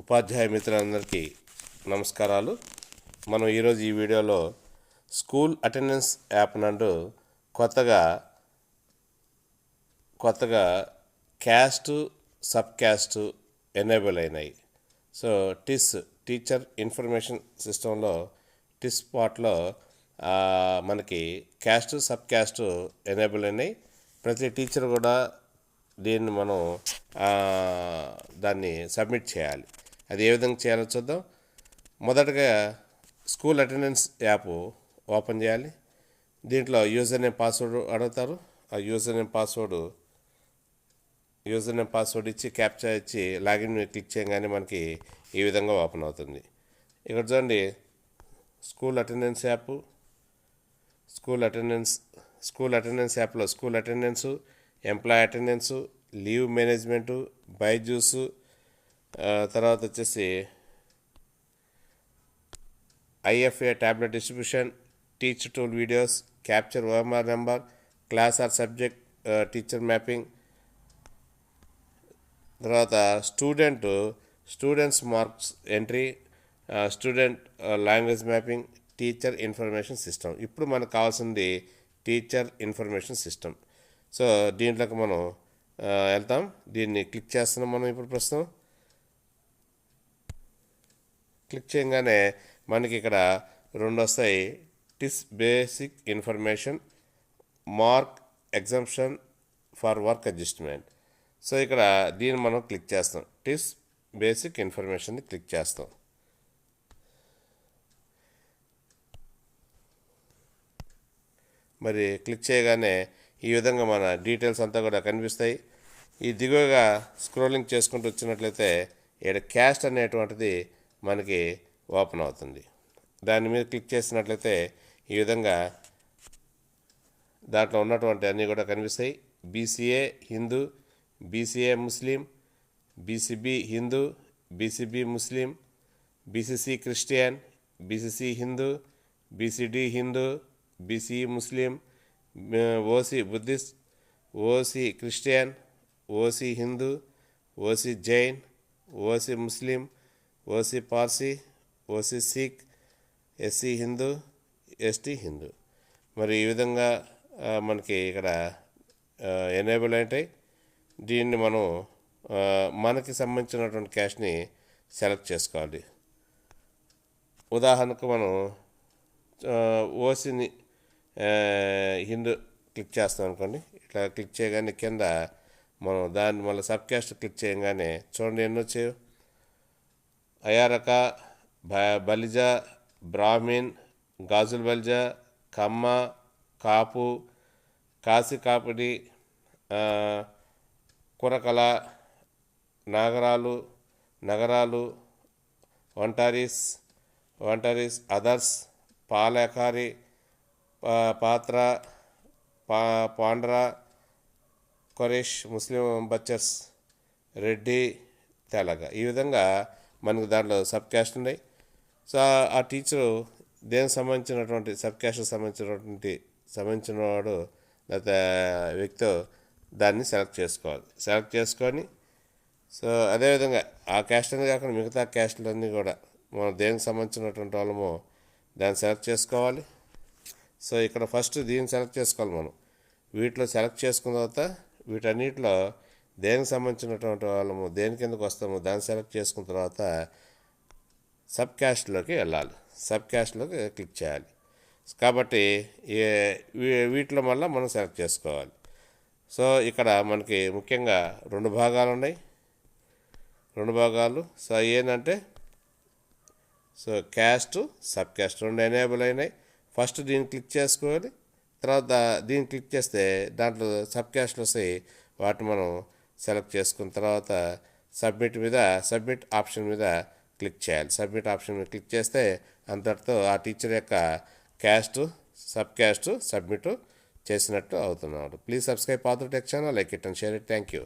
ఉపాధ్యాయ మిత్రులందరికీ నమస్కారాలు. మనం ఈరోజు ఈ వీడియోలో స్కూల్ అటెండెన్స్ యాప్ నందు కొత్తగా కొత్తగా క్యాస్ట్ సబ్ క్యాస్ట్ ఎనేబుల్ అయినాయి. సో టిస్ టీచర్ ఇన్ఫర్మేషన్ సిస్టంలో టిస్ పాట్లో మనకి క్యాస్ట్ సబ్ క్యాస్ట్ ఎనేబుల్ అయినాయి. ప్రతి టీచర్ కూడా దీన్ని మనం దాన్ని సబ్మిట్ చేయాలి. అది ఏ విధంగా చేయాలో చూద్దాం. మొదటగా స్కూల్ అటెండెన్స్ యాప్ ఓపెన్ చేయాలి. దీంట్లో యూజర్ నేమ్ పాస్వర్డ్ అడుగుతారు. ఆ user name password user name password ఇచ్చి క్యాప్చర్ ఇచ్చి లాగిన్ క్లిక్ చేయగానే మనకి ఈ విధంగా ఓపెన్ అవుతుంది. ఇక్కడ చూడండి school attendance app school attendance school attendance యాప్లో school attendance employee attendance leave management Byju's తర్వాత వచ్చేసి IFA tablet distribution teach tool videos capture OMR number class or subject teacher mapping తర్వాత student students marks entry student language mapping teacher information system ఇప్పుడు మనకు కావాల్సింది teacher information system so దీంట్లోకి మనం వెళ్తాం. దీన్ని క్లిక్ చేస్తున్నాం మనం ఇప్పుడు ప్రస్తుతం. క్లిక్ చేయగానే మనకి ఇక్కడ రెండు వస్తాయి TIS basic information mark exemption for work adjustment. So ఇక్కడ దీన్ని మనం క్లిక్ చేస్తాం. టిస్ బేసిక్ ఇన్ఫర్మేషన్ని క్లిక్ చేస్తాం. మరి క్లిక్ చేయగానే ఈ విధంగా మన డీటెయిల్స్ అంతా కూడా కనిపిస్తాయి. ఈ దిగువగా స్క్రోలింగ్ చేసుకుంటూ వచ్చినట్లయితే ఇక్కడ క్యాస్ట్ అనేటువంటిది మనకి ఓపెన్ అవుతుంది. దాని మీద క్లిక్ చేసినట్లయితే ఈ విధంగా దాంట్లో ఉన్నటువంటి అన్నీ కూడా కనిపిస్తాయి. BCA Hindu BCA Muslim BCB Hindu BCB Muslim BCC Christian BCC Hindu BCD Hindu BC Muslim OC Buddhist OC Christian OC Hindu OC Jain OC Muslim OC Parsi OC Sikh SC Hindu ST Hindu. మరి ఈ విధంగా మనకి ఇక్కడ enable ఉంటాయి దీన్ని మనం మనకి సంబంధించినటువంటి క్యాష్ని సెలెక్ట్ చేసుకోవాలి. ఉదాహరణకు మనం ఓసీని హిందూ క్లిక్ చేస్తాం అనుకోండి. ఇట్లా క్లిక్ చేయగానే కింద మనం దాన్ని మళ్ళీ సబ్ క్యాస్ట్ క్లిక్ చేయగానే చూడండి ఎన్నో చేయవు అయారక బ బలిజ బ్రాహ్మిన్ గాజుల్ బలిజ కమ్మ కాపు కాశీ కాపిడి కురకల నాగరాలు నగరాలు వంటారీస్ వంటారీస్ అదర్స్ పాలేకారి పాత్ర పా పాండ్ర కొరేష్ ముస్లిం బచ్చర్స్ రెడ్డి తెలగ. ఈ విధంగా మనకు దాంట్లో సబ్ క్యాస్ట్ ఉన్నాయి. సో ఆ- టీచరు దేనికి సంబంధించినటువంటి సబ్ క్యాస్ట్కి సంబంధించినటువంటి సంబంధించిన వాడు లేకపోతే వ్యక్తి దాన్ని సెలెక్ట్ చేసుకోవాలి. సెలెక్ట్ చేసుకొని సో అదేవిధంగా ఆ క్యాస్ట్ అనేది కాకుండా మిగతా క్యాస్ట్లన్నీ కూడా మనం దేనికి సంబంధించినటువంటి వాళ్ళము దాన్ని సెలెక్ట్ చేసుకోవాలి. సో ఇక్కడ ఫస్ట్ దీన్ని సెలెక్ట్ చేసుకోవాలి మనం. వీటిలో సెలెక్ట్ చేసుకున్న తర్వాత వీటన్నిటిలో దేనికి సంబంధించినటువంటి వాళ్ళము దేని కిందకు వస్తామో దాన్ని సెలెక్ట్ చేసుకున్న తర్వాత సబ్ క్యాస్ట్లోకి వెళ్ళాలి. సబ్ క్యాస్ట్లోకి క్లిక్ చేయాలి. కాబట్టి వీటిలో మళ్ళీ మనం సెలెక్ట్ చేసుకోవాలి. సో ఇక్కడ మనకి ముఖ్యంగా రెండు భాగాలు ఉన్నాయి. రెండు భాగాలు. సో ఏంటంటే సో క్యాస్ట్ సబ్ క్యాస్ట్ రెండు ఎనేబుల్ అయినాయి. ఫస్ట్ దీన్ని క్లిక్ చేసుకోవాలి. తర్వాత దీన్ని క్లిక్ చేస్తే దాంట్లో సబ్ క్యాస్ట్లు వస్తాయి. వాటిని మనం సెలెక్ట్ చేసుకున్న తర్వాత సబ్మిట్ మీద సబ్మిట్ ఆప్షన్ మీద క్లిక్ చేయాలి. సబ్మిట్ ఆప్షన్ మీద క్లిక్ చేస్తే అంతటితో ఆ టీచర్ యొక్క క్యాస్ట్ సబ్ క్యాస్ట్ సబ్మిట్ చేసినట్టు అవుతున్నాడు. Please subscribe Patra tech channel like it and share it. Thank you.